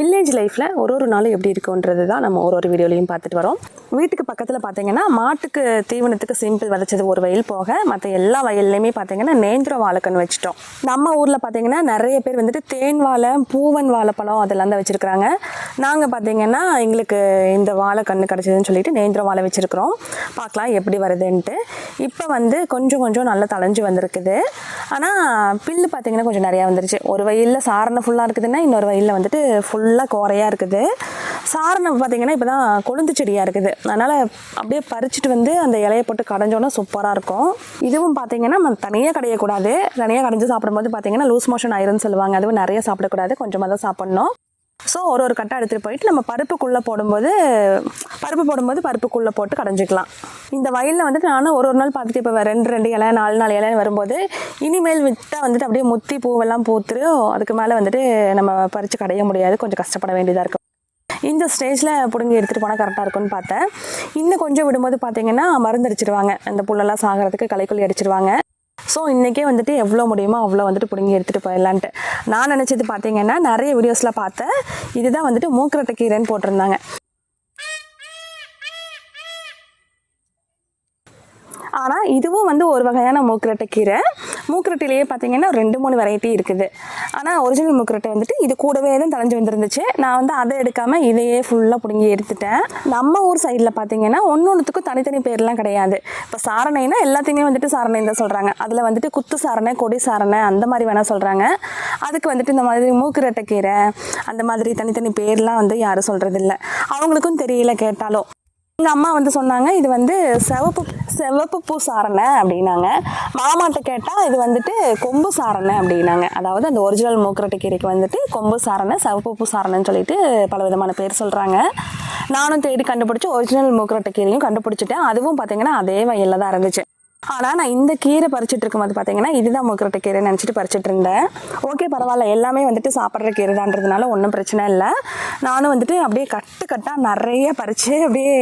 Village லைஃப்பில் ஒரு ஒரு நாளும் எப்படி இருக்குன்றது தான் நம்ம ஒரு ஒரு வீடியோலையும் பார்த்துட்டு வரோம். வீட்டுக்கு பக்கத்தில் பார்த்தீங்கன்னா மாட்டுக்கு தீவனத்துக்கு சிம்பிள் விதைச்சது ஒரு வயல் போக மற்ற எல்லா வயல்லையுமே பார்த்தீங்கன்னா நேந்திரம் வாழைக்கன்று வச்சுட்டோம். நம்ம ஊரில் பார்த்தீங்கன்னா நிறைய பேர் வந்துட்டு தேன் வாழை பூவன் வாழைப்பழம் அதெல்லாம் தான் வச்சுருக்குறாங்க. நாங்கள் பார்த்தீங்கன்னா எங்களுக்கு இந்த வாழைக்கன்று கிடச்சதுன்னு சொல்லிட்டு நேந்திரம் வாழை வச்சுருக்குறோம். பார்க்கலாம் எப்படி வருதுன்ட்டு. இப்போ வந்து கொஞ்சம் கொஞ்சம் நல்லா தளைஞ்சு வந்திருக்குது. ஆனால் பில்லு பார்த்தீங்கன்னா கொஞ்சம் நிறையா வந்துருச்சு. ஒரு வயலில் சாரணை ஃபுல்லாக இருக்குதுன்னா இன்னொரு வயலில் வந்துட்டு ஃபுல் ஃபுல்லாக கோரையாக இருக்குது. சாரணம் பார்த்தீங்கன்னா இப்போ தான் கொழுந்து செடியாக இருக்குது. அதனால் அப்படியே பறிச்சுட்டு வந்து அந்த இலையை போட்டு கடைஞ்சோன்னா சூப்பராக இருக்கும். இதுவும் பார்த்தீங்கன்னா நம்ம தனியாக கடையக்கூடாது. தனியாக கடைஞ்சு சாப்பிடும்போது பார்த்தீங்கன்னா லூஸ் மோஷன் ஆயிரும்னு சொல்லுவாங்க. அதுவும் நிறைய சாப்பிடக்கூடாது. கொஞ்சமாக தான் சாப்பிட்ணும். ஸோ ஒரு ஒரு கட்டை எடுத்துகிட்டு போயிட்டு நம்ம பருப்புக்குள்ளே போடும்போது பருப்பு போடும்போது பருப்புக்குள்ளே போட்டு கடைஞ்சிக்கலாம். இந்த வயலில் வந்துட்டு நானும் ஒரு ஒரு நாள் பார்த்துட்டு இப்போ ரெண்டு ரெண்டு இலை நாலு நாலு இலைன்னு வரும்போது இனிமேல் விட்டால் வந்துட்டு அப்படியே முத்தி பூவெல்லாம் பூத்துரும் அதுக்கு மேலே வந்துட்டு நம்ம பறித்து கடைய முடியாது. கொஞ்சம் கஷ்டப்பட வேண்டியதாக இருக்கும். இந்த ஸ்டேஜில் பிடுங்கி எடுத்துகிட்டு போனால் கரெக்டாக இருக்கும்னு பார்த்தேன். இன்னும் கொஞ்சம் விடும்போது பார்த்தீங்கன்னா மருந்து அடிச்சிடுவாங்க அந்த புல்லெல்லாம் சாகிறதுக்கு களைக்குள்ளி அடிச்சிடுவாங்க ஸோ இன்றைக்கே வந்துட்டு எவ்வளோ முடியுமோ அவ்வளோ வந்துட்டு பிடுங்கி எடுத்துகிட்டு போயிடலான்ட்டு. நான் நினச்சது பார்த்தீங்கன்னா நிறைய வீடியோஸில் பார்த்தேன். இதுதான் வந்துட்டு மூக்கரட்டை கீரைன்னு போட்டிருந்தாங்க. ஆனால் இதுவும் வந்து ஒரு வகையான மூக்கரட்டை கீரை. மூக்கரட்டையிலேயே பார்த்தீங்கன்னா ரெண்டு மூணு வெரைட்டி இருக்குது. ஆனால் ஒரிஜினல் மூக்கரட்டை வந்துட்டு இது கூடவே தான் தலைஞ்சு வந்துருந்துச்சு. நான் வந்து அதை எடுக்காமல் இதையே ஃபுல்லாக பிடுங்கி எடுத்துட்டேன். நம்ம ஊர் சைடில் பார்த்தீங்கன்னா ஒன்று ஒன்றுத்துக்கும் தனித்தனி பேர்லாம் கிடையாது. இப்போ சாரணைனா எல்லாத்தையுமே வந்துட்டு சாரணை தான் சொல்கிறாங்க அதில் வந்துட்டு குத்து சாரணை கொடி சாரணை அந்த மாதிரி வேணால் சொல்கிறாங்க அதுக்கு வந்துட்டு இந்த மாதிரி மூக்குரட்டை கீரை அந்த மாதிரி தனித்தனி பேர்லாம் வந்து யாரும் சொல்கிறதில்ல அவங்களுக்கும் தெரியல கேட்டாலும். எங்கள் அம்மா வந்து சொன்னாங்க இது வந்து சிவப்பு சிவப்பு பூ சாரணை அப்படின்னாங்க. மாமாட்ட கேட்டால் இது வந்துட்டு கொம்பு சாரணை அப்படின்னாங்க. அதாவது அந்த ஒரிஜினல் மூக்கரட்டை கீரைக்கு வந்துட்டு கொம்பு சாரணை சிவப்பு பூ சாரணைன்னு சொல்லிட்டு பல விதமான பேர் சொல்கிறாங்க நானும் தேடி கண்டுபிடிச்சி ஒரிஜினல் மூக்கரட்டை கீரையும் கண்டுபிடிச்சிட்டேன். அதுவும் பார்த்தீங்கன்னா அதே வயலில் தான் இருந்துச்சு. ஆனால் நான் இந்த கீரை பறிச்சுட்டு இருக்கும்போது பார்த்தீங்கன்னா இதுதான் மூக்கரட்டை கீரை நினச்சிட்டு பறிச்சுட்டு இருந்தேன். ஓகே பரவாயில்ல. எல்லாமே வந்துட்டு சாப்பிட்ற கீரை தான்றதுனால ஒன்றும் பிரச்சனை இல்லை. நானும் வந்துட்டு அப்படியே கட்டு கட்டாக நிறைய பறித்து அப்படியே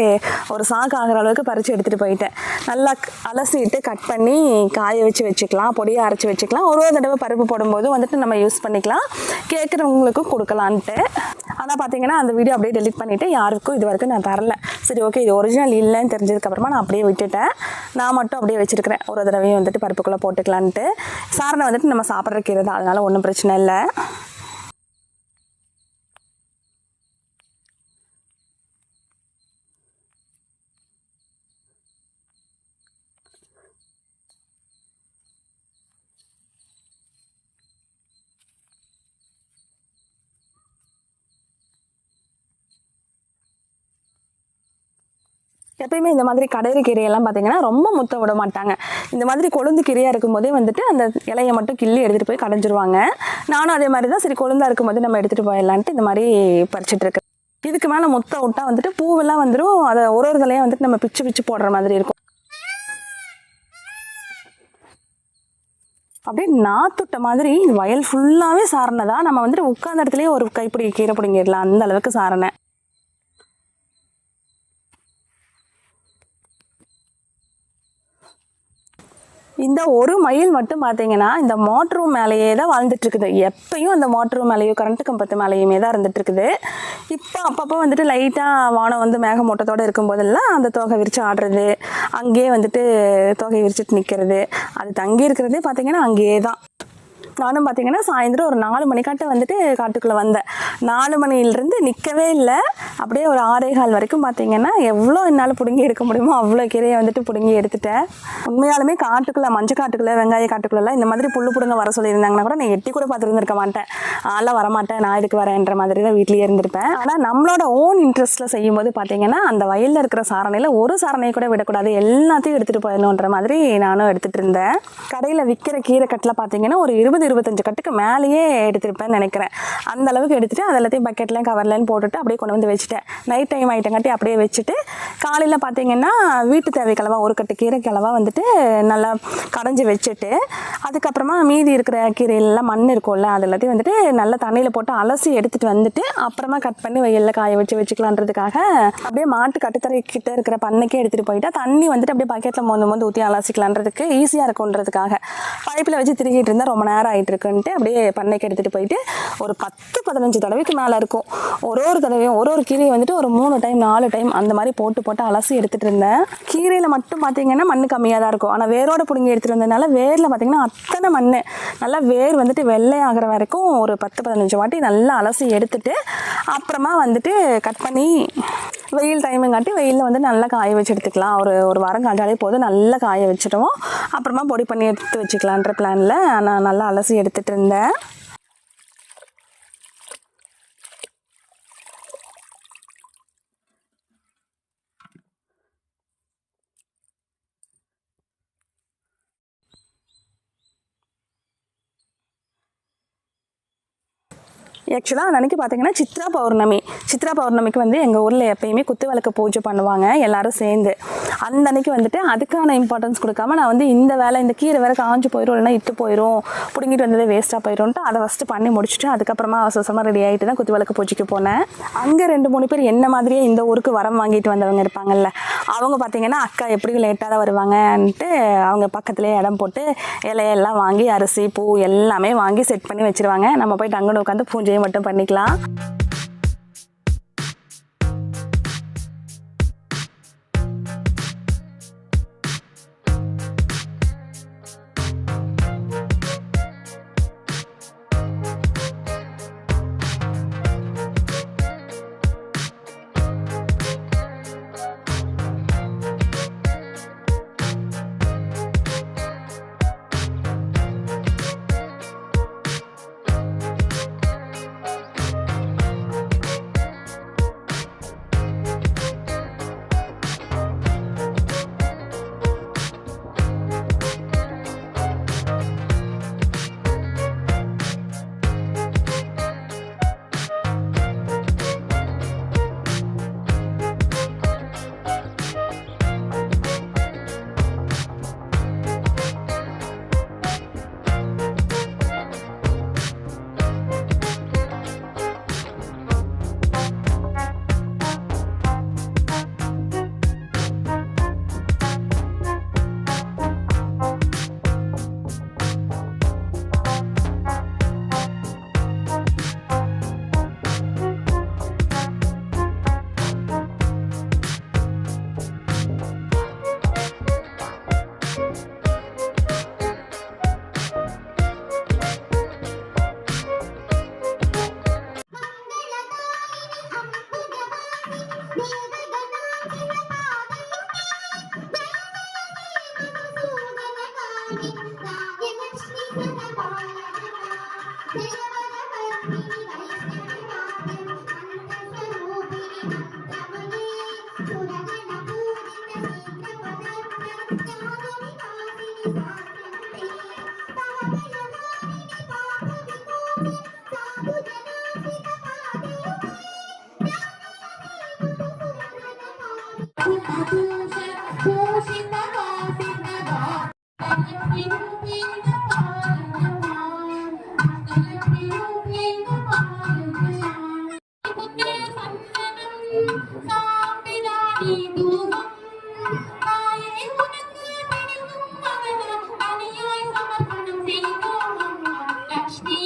ஒரு சாக்கு ஆகிற அளவுக்கு பறித்து எடுத்துகிட்டு போயிட்டேன். நல்லா அலசிட்டு கட் பண்ணி காய வச்சு வச்சுக்கலாம் பொடியை அரைச்சி வச்சுக்கலாம். ஒரு ஒரு தடவை பருப்பு போடும்போது வந்துட்டு நம்ம யூஸ் பண்ணிக்கலாம். கேட்குறவங்களுக்கும் கொடுக்கலான்ட்டு. ஆனால் பார்த்தீங்கன்னா அந்த வீடியோ அப்படியே டெலிட் பண்ணிவிட்டு யாருக்கும் இது வரைக்கும் நான் தரல. சரி ஓகே இது ஒரிஜினல் இல்லைன்னு தெரிஞ்சதுக்கப்புறமா நான் அப்படியே விட்டுட்டேன். நான் மட்டும் அப்படியே வச்சுருக்கிறேன். ஒரு தடவையும் வந்துட்டு பருப்புக்குள்ளே போட்டுக்கலான்ட்டு. சாரணை வந்துட்டு நம்ம சாப்பிட்ற கீரை தான். ஒன்றும் பிரச்சனை இல்லை. எப்பயுமே இந்த மாதிரி கடையிற கீரையெல்லாம் பார்த்தீங்கன்னா ரொம்ப முத்த விட மாட்டாங்க. இந்த மாதிரி கொழுந்து கீரையாக இருக்கும்போதே வந்துட்டு அந்த இலையை மட்டும் கிள்ளி எடுத்துகிட்டு போய் கடைஞ்சிருவாங்க. நானும் அதே மாதிரி தான் சரி கொழுந்தாக இருக்கும்போது நம்ம எடுத்துகிட்டு போயிடலான்ட்டு இந்த மாதிரி பறிச்சிட்ருக்கேன் இதுக்கு மேலே முத்த விட்டா வந்துட்டு பூவெல்லாம் வந்துடும் அதை ஒரு ஒரு தலையாக வந்துட்டு நம்ம பிச்சு பிச்சு போடுற மாதிரி இருக்கும். அப்படியே நாத்துட்ட மாதிரி வயல் ஃபுல்லாகவே சாரணை தான் நம்ம வந்துட்டு உட்காந்த இடத்துலேயே ஒரு கைப்பிடி கீரை பிடிங்கிடலாம். அந்த அளவுக்கு சாரணை. இந்த ஒரு மயில் மட்டும் பார்த்தீங்கன்னா இந்த மோட்ரு மேலேயே தான் வாழ்ந்துட்டு இருக்குது எப்பயும் அந்த மோட்ரு மேலேயோ கரண்ட் கம்பத்து மேலேயுமே தான் இருந்துட்டு இருக்குது இப்போ அப்பப்போ வந்துட்டு லைட்டாக வானம் வந்து மேகமூட்டத்தோடு இருக்கும்போதெல்லாம் அந்த தோகை விரித்து ஆடுறது அங்கேயே வந்துட்டு தோகை விரிச்சிட்டு நிற்கிறது அது தங்கி இருக்கிறதே பார்த்தீங்கன்னா அங்கேயே தான். நானும் பார்த்தீங்கன்னா சாயந்தரம் ஒரு நாலு மணிக்காட்ட வந்துட்டு காட்டுக்குள்ளே வந்தேன். நாலு மணிலேருந்து நிற்கவே இல்லை. அப்படியே ஒரு ஆறே கால் வரைக்கும் பார்த்தீங்கன்னா எவ்வளோ என்னால் பிடுங்கி எடுக்க முடியுமோ அவ்வளோ கீரையை வந்துட்டு பிடுங்கி எடுத்துட்டேன். உண்மையாலுமே காட்டுக்குள்ளே மஞ்சள் காட்டுக்குள்ளே வெங்காய காட்டுக்குள்ளெல்லாம் இந்த மாதிரி புல்லு பிடுங்க வர சொல்லியிருந்தாங்கன்னா கூட நான் எட்டி கூட பார்த்துருந்துருக்க மாட்டேன். ஆளாக வரமாட்டேன் நான் இதுக்கு வரேன்ற மாதிரி தான் வீட்லேயே இருந்திருப்பேன். ஆனால் நம்மளோட ஓன் இன்ட்ரெஸ்ட்டில் செய்யும்போது பார்த்தீங்கன்னா அந்த வயலில் இருக்கிற சாரணையில் ஒரு சாரணையை கூட விடக்கூடாது. எல்லாத்தையும் எடுத்துகிட்டு போயிடணுன்ற மாதிரி நானும் எடுத்துகிட்டு இருந்தேன். கடையில் விற்கிற கீரை கட்டில் பார்த்தீங்கன்னா ஒரு இருபது இருபத்தஞ்சு கட்டுக்கு மேலேயே எடுத்துருப்பேன்னு நினைக்கிறேன். அந்த அளவுக்கு எடுத்துட்டு அது எல்லாத்தையும் பக்கெட்லையும் கவர்லையும் போட்டுட்டு அப்படியே கொண்டு வந்து வச்சுட்டேன். நைட் டைம் ஆகிட்டங்காட்டி அப்படியே வச்சுட்டு காலையில் பார்த்தீங்கன்னா வீட்டு தேவை கிழவா ஒரு கட்டு கீரை கிழவா வந்துட்டு நல்லா கடைஞ்சி வச்சுட்டு அதுக்கப்புறமா மீதி இருக்கிற கீரையெல்லாம் மண் இருக்கும்ல அது எல்லாத்தையும் வந்துட்டு நல்லா தண்ணியில் போட்டு அலசி எடுத்துகிட்டு வந்துட்டு அப்புறமா கட் பண்ணி வெயிலில் காய வச்சு வச்சுக்கலான்றதுக்காக அப்படியே மாட்டு கட்டுத்தரை கிட்ட இருக்கிற பண்ணைக்கே எடுத்துகிட்டு போயிட்டா தண்ணி வந்துட்டு அப்படியே பக்கெட்டில் மோந்து மோந்து ஊற்றி அலசிக்கலான்றதுக்கு ஈஸியாக இருக்குன்றதுக்காக பைப்பில் வச்சு திருகிட்டு இருந்தால் ரொம்ப நேரம் ஆகிட்டு இருக்குன்ட்டு அப்படியே பண்ணைக்கு எடுத்துகிட்டு போயிட்டு ஒரு பத்து பதினஞ்சு தடவைக்கு மேலே இருக்கும். ஒரு ஒரு தடவையும் ஒரு ஒரு கீரையை வந்துட்டு ஒரு மூணு டைம் நாலு டைம் அந்த மாதிரி போட்டு போட்டு அலசி எடுத்துகிட்டு இருந்தேன். கீரையில் மட்டும் பார்த்தீங்கன்னா மண் கம்மியாக தான் இருக்கும். ஆனால் வேரோட பிடுங்கி எடுத்துகிட்டு வந்ததுனால வேரில் பார்த்தீங்கன்னா அத்தனை மண் நல்லா வேர் வந்துட்டு வெள்ளை ஆகிற வரைக்கும் ஒரு பத்து பதினஞ்சு வாட்டி நல்லா அலசி எடுத்துட்டு அப்புறமா வந்துட்டு கட் பண்ணி வெயில் டைமுங்காட்டி வெயிலில் வந்து நல்லா காய வச்சு எடுத்துக்கலாம் ஒரு ஒரு வாரம் காஞ்சாலே போதும். நல்லா காய வச்சுடுவோம் அப்புறமா பொடி பண்ணி எடுத்து வச்சுக்கலான்ற பிளானில் நான் நல்லா அலசி எடுத்துகிட்டு இருந்தேன் ஆக்சுவலாக அன்னைக்கு பார்த்தீங்கன்னா சித்ரா பௌர்ணமி. சித்ரா பௌர்ணமிக்கு வந்து எங்கள் ஊரில் எப்பயுமே குத்து விளக்கு பூஜை பண்ணுவாங்க எல்லாரும் சேர்ந்து. அந்த அன்னைக்கு வந்துட்டு அதுக்கான இம்பார்ட்டன்ஸ் கொடுக்காம நான் வந்து இந்த வேலை இந்த கீரை வேறு காஞ்சு போயிடும் இல்லைன்னா இட்டு போயிடும் பிடுங்கிட்டு வந்ததே வேஸ்ட்டாக போயிடும்ட்டு அதை ஃபஸ்ட்டு பண்ணி முடிச்சுட்டு அதுக்கப்புறமா அவசரமாக ரெடி ஆகிட்டு தான் குத்து விளக்கு பூஜைக்கு போனேன். அங்கே ரெண்டு மூணு பேர் என்ன மாதிரியே இந்த ஊருக்கு வரம் வாங்கிட்டு வந்தவங்க இருப்பாங்கல்ல அவங்க பார்த்தீங்கன்னா அக்கா எப்படி லேட்டாக தான் வருவாங்கன்ட்டு அவங்க பக்கத்துலேயே இடம் போட்டு இலையெல்லாம் வாங்கி அரிசி பூ எல்லாமே வாங்கி செட் பண்ணி வச்சிருவாங்க. நம்ம போய் டங்குன்னு உட்காந்து பூஜையை மட்டும் பண்ணிக்கலாம்.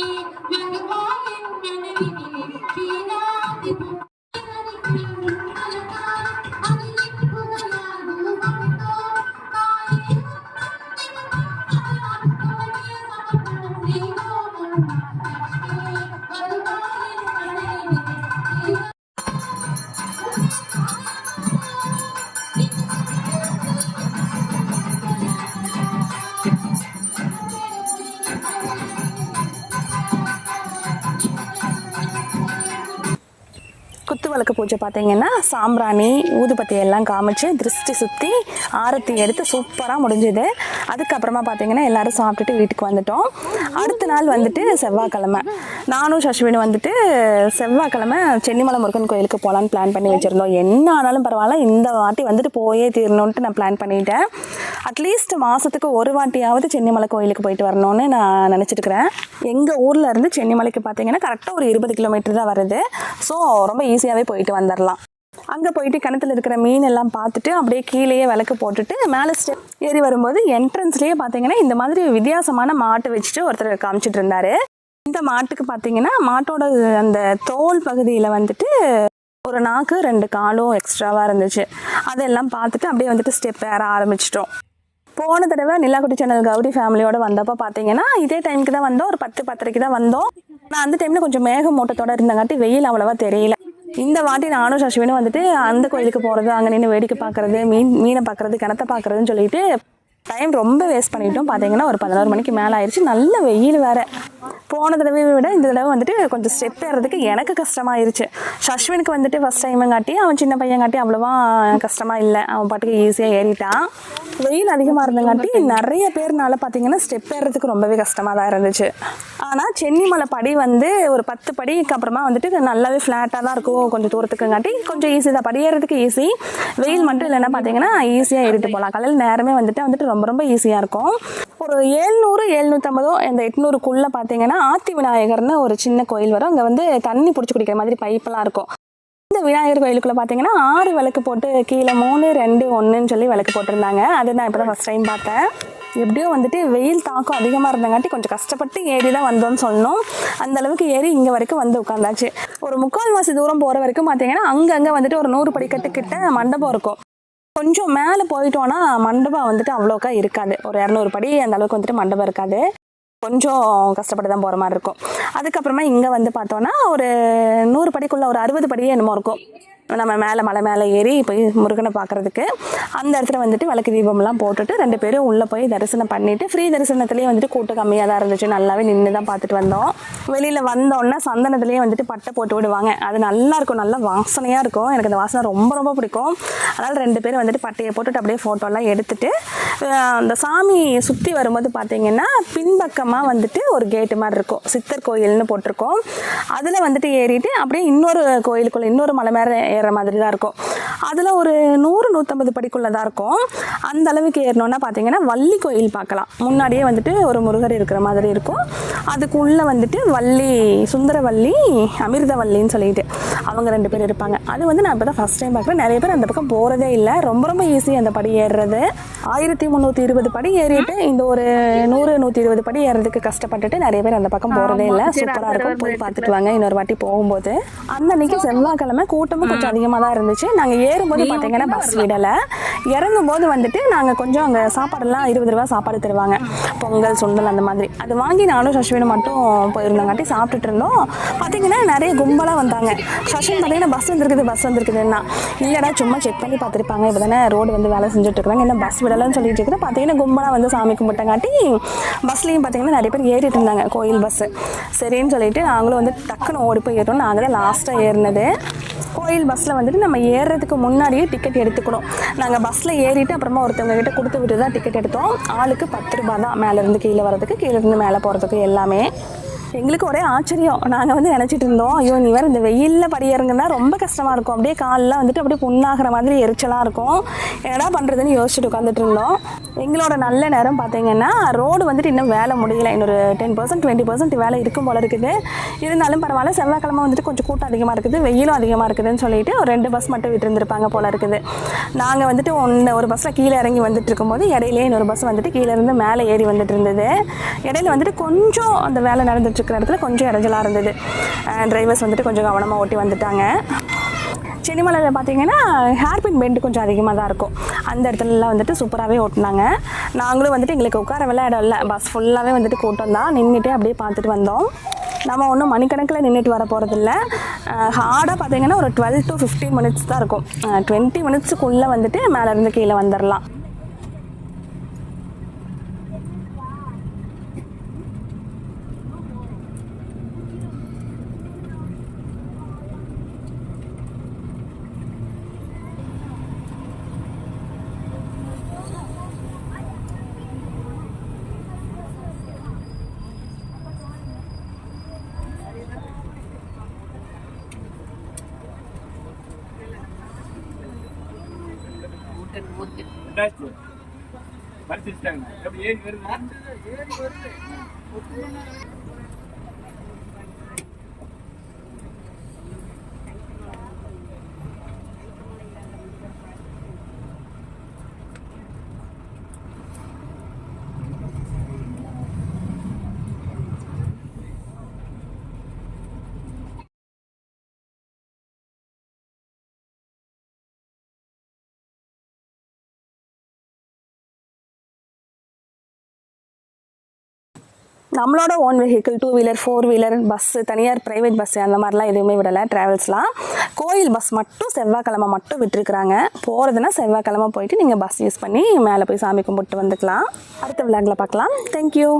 Thank you. குத்து விளக்கு பூஜை பார்த்தீங்கன்னா சாம்பிராணி ஊதுபத்தி எல்லாம் காமிச்சு திருஷ்டி சுற்றி ஆரத்தி எடுத்து சூப்பராக முடிஞ்சுது. அதுக்கப்புறமா பார்த்தீங்கன்னா எல்லாரும் சாப்பிட்டுட்டு வீட்டுக்கு வந்துட்டோம். அடுத்த நாள் வந்துட்டு செவ்வாய்க்கிழமை. நானும் சஷ்வினும் வந்துட்டு செவ்வாய்க்கிழமை சென்னிமலை முருகன் கோயிலுக்கு போகலான்னு பிளான் பண்ணி வச்சுருந்தோம். என்ன ஆனாலும் பரவாயில்ல இந்த வாட்டி வந்துட்டு போயே தீரணுன்ட்டு நான் பிளான் பண்ணிட்டேன். அட்லீஸ்ட் மாதத்துக்கு ஒரு வாட்டியாவது சென்னிமலை கோயிலுக்கு போயிட்டு வரணும்னு நான் நினச்சிட்டு இருக்கிறேன் எங்கள் ஊரில் இருந்து சென்னிமலைக்கு பார்த்தீங்கன்னா கரெக்டாக ஒரு இருபது கிலோமீட்டர் தான் வருது. ஸோ ரொம்ப ஈஸியாகவே போயிட்டு வந்துடலாம் அங்கே போயிட்டு கிணத்துல இருக்கிற மீன் எல்லாம் பார்த்துட்டு அப்படியே கீழேயே விளக்கு போட்டுட்டு மேலே ஸ்டெப் ஏறி வரும்போது என்ட்ரன்ஸ்லேயே பார்த்தீங்கன்னா இந்த மாதிரி வித்தியாசமான மாட்டு வச்சுட்டு ஒருத்தர் காமிச்சிட்டு இருந்தாரு. இந்த மாட்டுக்கு பார்த்தீங்கன்னா மாட்டோட அந்த தோல் பகுதியில் வந்துட்டு ஒரு நாக்கு ரெண்டு காலும் எக்ஸ்ட்ராவாக இருந்துச்சு. அதெல்லாம் பார்த்துட்டு அப்படியே வந்துட்டு ஸ்டெப் ஏற ஆரம்பிச்சிட்டோம். போன தடவை நிலாக்குட்டி சேனல் கௌரி ஃபேமிலியோட வந்தப்போ பார்த்தீங்கன்னா இதே டைமுக்கு தான் வந்தோம். ஒரு பத்து பத்தரைக்கு தான் வந்தோம். நான் அந்த டைமில் கொஞ்சம் மேகமூட்டத்தோட இருந்தங்காட்டி வெயில் அவ்வளோவா தெரியல. இந்த வாட்டி நானும் சசிவனும் வந்துட்டு அந்த கோயிலுக்கு போகிறது அங்கே நின்று வேடிக்கை பார்க்குறது மீன் மீனை பார்க்குறது கிணத்த பார்க்குறதுன்னு சொல்லிட்டு டைம் ரொம்ப வேஸ்ட் பண்ணிட்டோம். பார்த்தீங்கன்னா ஒரு பதினோரு மணிக்கு மேலே ஆயிடுச்சு நல்ல வெயில் வேறு. போன தடவையை விட இந்த தடவை வந்துட்டு கொஞ்சம் ஸ்டெப் ஏறதுக்கு எனக்கு கஷ்டமாயிருச்சு. சஷ்வினுக்கு வந்துட்டு ஃபஸ்ட் டைமுங்காட்டி அவன் சின்ன பையங்காட்டி அவ்வளோவா கஷ்டமாக இல்லை. அவன் பாட்டுக்கு ஈஸியாக ஏறிட்டான். வெயில் அதிகமாக இருந்தங்காட்டி நிறைய பேர்னால பார்த்தீங்கன்னா ஸ்டெப் ஏறதுக்கு ரொம்பவே கஷ்டமாக தான் இருந்துச்சு. ஆனால் சென்னிமலை படி வந்து ஒரு பத்து படிக்கு அப்புறமா வந்துட்டு நல்லாவே ஃப்ளாட்டாக தான் இருக்கும். கொஞ்சம் தூரத்துக்குங்காட்டி கொஞ்சம் ஈஸி தான். படி ஏறதுக்கு ஈஸி வெயில் மட்டும் இல்லைன்னா பார்த்தீங்கன்னா ஈஸியாக ஏறிட்டு போகலாம் காலையில் நேரமே வந்துட்டு வந்துட்டு ரொம்ப ரொம்ப ஈஸியாக இருக்கும். ஒரு ஏழ்நூறு எழுநூற்றம்பதோ இந்த எட்நூறுக்குள்ளே பார்த்தீங்கன்னா ஆத்தி விநாயகர்னு ஒரு சின்ன கோயில் வரும். அங்கே வந்து தண்ணி பிடிச்சி குடிக்கிற மாதிரி பைப்பெல்லாம் இருக்கும். இந்த விநாயகர் கோயிலுக்குள்ளே பார்த்தீங்கன்னா ஆறு விளக்கு போட்டு கீழே மூணு ரெண்டு ஒன்றுன்னு சொல்லி விளக்கு போட்டிருந்தாங்க. அது நான் இப்போ தான் ஃபஸ்ட் டைம் பார்த்தேன். எப்படியோ வந்துட்டு வெயில் தாக்கம் அதிகமாக இருந்தங்காட்டி கொஞ்சம் கஷ்டப்பட்டு ஏறி தான் வந்தோம்னு சொல்லணும். அந்த அளவுக்கு ஏறி இங்கே வரைக்கும் வந்து உட்காந்தாச்சு. ஒரு முக்கால் மாசி தூரம் போகிற வரைக்கும் பார்த்தீங்கன்னா அங்கங்கே வந்துட்டு ஒரு நூறு படிக்கட்டு கிட்ட மண்டபம் இருக்கும். கொஞ்சம் மேலே போயிட்டோன்னா மண்டபம் வந்துட்டு அவ்வளோக்கா இருக்காது. ஒரு இரநூறு படி அந்த அளவுக்கு வந்துட்டு மண்டபம் இருக்காது. கொஞ்சம் கஷ்டப்பட்டு தான் போகிற மாதிரி இருக்கும். அதுக்கப்புறமா இங்கே வந்து பார்த்தோன்னா ஒரு நூறு படிக்குள்ள ஒரு அறுபது படியே என்னமோ இருக்கும். நம்ம மேலே மலை மேலே ஏறி போய் முருகனை பார்க்குறதுக்கு அந்த இடத்துல வந்துட்டு விளக்கு தீபம்லாம் போட்டுட்டு ரெண்டு பேரும் உள்ளே போய் தரிசனம் பண்ணிவிட்டு ஃப்ரீ தரிசனத்துலேயே வந்துட்டு கூட்டம் கம்மியாக தான் இருந்துச்சு. நல்லாவே நின்று தான் பார்த்துட்டு வந்தோம். வெளியில் வந்தோன்னே சந்தனத்துலேயே வந்துட்டு பட்டை போட்டு விடுவாங்க. அது நல்லா இருக்கும். நல்லா வாசனையாக இருக்கும். எனக்கு அந்த வாசனை ரொம்ப ரொம்ப பிடிக்கும். அதனால் ரெண்டு பேரும் வந்துட்டு பட்டையை போட்டுட்டு அப்படியே ஃபோட்டோலாம் எடுத்துட்டு அந்த சாமி சுற்றி வரும்போது பார்த்தீங்கன்னா பின்பக்கமாக வந்துட்டு ஒரு கேட்டு மாதிரி இருக்கும். சித்தர் கோயில்னு போட்டிருக்கோம். அதில் வந்துட்டு ஏறிட்டு அப்படியே இன்னொரு கோயிலுக்குள்ளே இன்னொரு மலை மேலே ஏறுற மாதிரி தான் இருக்கும். அதில் ஒரு நூறு நூற்றம்பது படிக்குள்ளே தான் இருக்கும். அந்த அளவுக்கு ஏறினோன்னா பார்த்தீங்கன்னா வள்ளி கோயில் பார்க்கலாம் முன்னாடியே வந்துட்டு ஒரு முருகர் இருக்கிற மாதிரி இருக்கும். அதுக்குள்ளே வந்துட்டு வள்ளி சுந்தரவள்ளி அமிர்தவல்லின்னு சொல்லிட்டு அவங்க ரெண்டு பேர் இருப்பாங்க. அது வந்து நான் இப்போ தான் ஃபஸ்ட் டைம் பார்க்குறேன் நிறைய பேர் அந்த பக்கம் போகிறதே இல்லை. ரொம்ப ரொம்ப ஈஸி அந்த படி ஏறுறது. ஆயிரத்தி முந்நூற்றி இருபது படி ஏறிட்டு இந்த ஒரு நூறு நூற்றி இருபது படி ஏறதுக்கு கஷ்டப்பட்டுட்டு நிறைய பேர் அந்த பக்கம் போகிறதே இல்லை. சூப்பராக இருக்கும். போய் பார்த்துட்டு வாங்க. இன்னொரு வாட்டி போகும்போது. அந்த அன்னைக்கு செவ்வாய்க்கிழமை கூட்டமும் கொஞ்சம் அதிகமாக தான் இருந்துச்சு. நாங்கள் ஏறும்போது பார்த்தீங்கன்னா பஸ் விடலை. இறங்கும் போது வந்துட்டு நாங்கள் கொஞ்சம் அங்கே சாப்பாடெல்லாம் இருபது ரூபா சாப்பாடு தருவாங்க. பொங்கல் சுண்டல் அந்த மாதிரி. அது வாங்கி நானும் சஷ்வினும் மட்டும் போயிருந்தங்காட்டி சாப்பிட்டுட்டு இருந்தோம். பார்த்தீங்கன்னா நிறைய கும்பலாக வந்தாங்க. சஷ்வின் பார்த்தீங்கன்னா பஸ் வந்திருக்குது பஸ் வந்திருக்குதுன்னா. இல்லைடா சும்மா செக் பண்ணி பார்த்துருப்பாங்க. இப்போ தானே ரோடு வந்து வேலை செஞ்சுட்டு இருக்காங்க என்ன பஸ் விடலைன்னு சொல்லிட்டு இருக்கிறேன் பார்த்தீங்கன்னா கும்பலாக வந்து சாமி கும்பிட்டங்காட்டி பஸ்லேயும் பார்த்தீங்கன்னா நிறைய பேர் ஏறிட்டு இருந்தாங்க. கோயில் பஸ்ஸு சரின்னு சொல்லிட்டு நாங்களும் வந்து டக்குன்னு ஓடி போய் ஏறோம் நாங்கள் தான் லாஸ்ட்டாக ஏறினது. கோயில் பஸ்ஸில் வந்துட்டு நம்ம ஏறுறதுக்கு முன்னாடியே டிக்கெட் எடுத்துக்கணும். நாங்கள் பஸ்ஸில் ஏறிட்டு அப்புறமா ஒருத்தவங்க கிட்ட கொடுத்து விட்டு தான் டிக்கெட் எடுத்தோம். ஆளுக்கு பத்து ரூபா தான் மேலேருந்து கீழே வரதுக்கு கீழேருந்து மேலே போகிறதுக்கு எல்லாமே. எங்களுக்கு ஒரே ஆச்சரியம். நாங்கள் வந்து நினச்சிட்டு இருந்தோம் ஐயோ நீ வேறு இந்த வெயிலில் படியறங்கன்னா ரொம்ப கஷ்டமாக இருக்கும். அப்படியே காலில் வந்துட்டு அப்படியே புண்ணாகிற மாதிரி எரிச்சலாக இருக்கும். என்னடா பண்ணுறதுன்னு யோசிச்சுட்டு உட்காந்துட்டு இருந்தோம். எங்களோட நல்ல நேரம் பார்த்தீங்கன்னா ரோடு வந்துட்டு இன்னும் வேலை முடியல. இன்னொரு டென் பர்சன்ட் டுவெண்ட்டி பர்சன்ட் வேலை இருக்கும் போல இருக்குது. இருந்தாலும் பரவாயில்ல செவ்வாய்க்கிழமை வந்துட்டு கொஞ்சம் கூட்டம் அதிகமாக இருக்குது. வெயிலும் அதிகமாக இருக்குதுன்னு சொல்லிட்டு ஒரு ரெண்டு பஸ் மட்டும் விட்டுருந்துருப்பாங்க போல இருக்குது. நாங்கள் வந்துட்டு ஒன்று ஒரு பஸ்ஸில் கீழே இறங்கி வந்துட்டு இருக்கும்போது இடையிலே இன்னொரு பஸ் வந்துட்டு கீழே இருந்து மேலே ஏறி வந்துட்டு இருந்தது. இடையில வந்துட்டு கொஞ்சம் அந்த வேலை நடந்துட்டு இருக்கிற இடத்துல கொஞ்சம் இறஞ்சலாக இருந்தது. டிரைவர்ஸ் வந்துட்டு கொஞ்சம் கவனமாக ஓட்டி வந்துட்டாங்க. சென்னிமலையில் பார்த்தீங்கன்னா ஹேர்பின் பெண்ட் கொஞ்சம் அதிகமாக தான் இருக்கும். அந்த இடத்துலலாம் வந்துட்டு சூப்பராகவே ஓட்டினாங்க. நாங்களும் வந்துட்டு எங்களுக்கு உட்கார இடம் இல்லை. பஸ் ஃபுல்லாகவே வந்துட்டு கூட்டம் தான். நின்றுட்டு அப்படியே பார்த்துட்டு வந்தோம். நம்ம ஒன்றும் மணிக்கணக்கில் நின்றுட்டு வர போகிறதில்ல ஹார்டாக பார்த்தீங்கன்னா ஒரு டுவெல் டு ஃபிஃப்டீன் மினிட்ஸ் தான் இருக்கும். டுவெண்ட்டி மினிட்ஸுக்குள்ளே வந்துட்டு மேலேருந்து கீழே வந்துடலாம் ஊருக்கு ஊருக்கு ரெண்டாயிரத்து பறிச்சிருச்சாங்க எப்படி ஏறி வருதா? நம்மளோட own vehicle two wheeler four wheeler bus தனியார் ப்ரைவேட் பஸ்ஸு அந்த மாதிரிலாம் எதுவுமே விடலை ட்ராவல்ஸ்லாம் கோயில் பஸ் மட்டும் செவ்வாய்க்கிழமை மட்டும் விட்டுருக்குறாங்க. போகிறதுனா செவ்வாய்க்கிழமை போயிட்டு நீங்கள் பஸ் யூஸ் பண்ணி மேலே போய் சாமி கும்பிட்டு வந்துக்கலாம். அடுத்த விழாங்கில் பார்க்கலாம். தேங்க்யூ